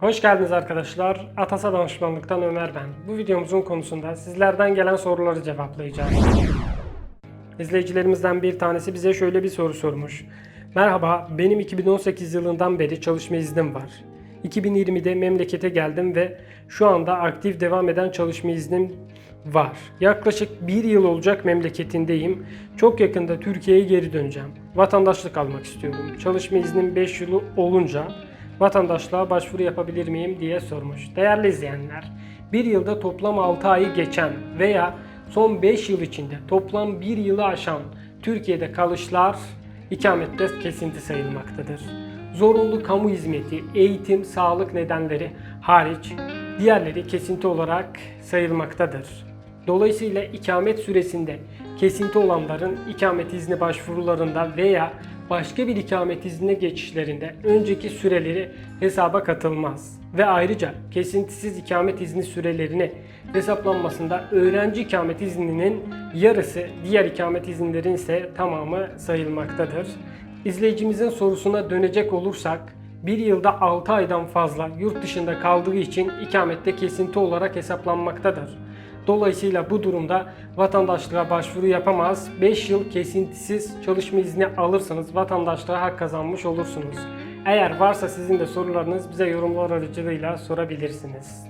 Hoş geldiniz arkadaşlar. Atasa Danışmanlık'tan Ömer ben. Bu videomuzun konusunda sizlerden gelen soruları cevaplayacağız. İzleyicilerimizden bir tanesi bize şöyle bir soru sormuş. Merhaba, benim 2018 yılından beri çalışma iznim var. 2020'de memlekete geldim ve şu anda aktif devam eden çalışma iznim var. Yaklaşık bir yıl olacak memleketindeyim. Çok yakında Türkiye'ye geri döneceğim. Vatandaşlık almak istiyorum. Çalışma iznim 5 yıl olunca vatandaşlığa başvuru yapabilir miyim diye sormuş. Değerli izleyenler, bir yılda toplam 6 ayı geçen veya son 5 yıl içinde toplam 1 yılı aşan Türkiye'de kalışlar ikamette kesinti sayılmaktadır. Zorunlu kamu hizmeti, eğitim, sağlık nedenleri hariç diğerleri kesinti olarak sayılmaktadır. Dolayısıyla ikamet süresinde kesinti olanların ikamet izni başvurularında veya başka bir ikamet iznine geçişlerinde önceki süreleri hesaba katılmaz. Ve ayrıca kesintisiz ikamet izni sürelerine hesaplanmasında öğrenci ikamet izninin yarısı diğer ikamet izinlerin ise tamamı sayılmaktadır. İzleyicimizin sorusuna dönecek olursak bir yılda 6 aydan fazla yurt dışında kaldığı için ikamette kesinti olarak hesaplanmaktadır. Dolayısıyla bu durumda vatandaşlığa başvuru yapamaz. 5 yıl kesintisiz çalışma izni alırsanız vatandaşlığa hak kazanmış olursunuz. Eğer varsa sizin de sorularınız bize yorumlar aracılığıyla sorabilirsiniz.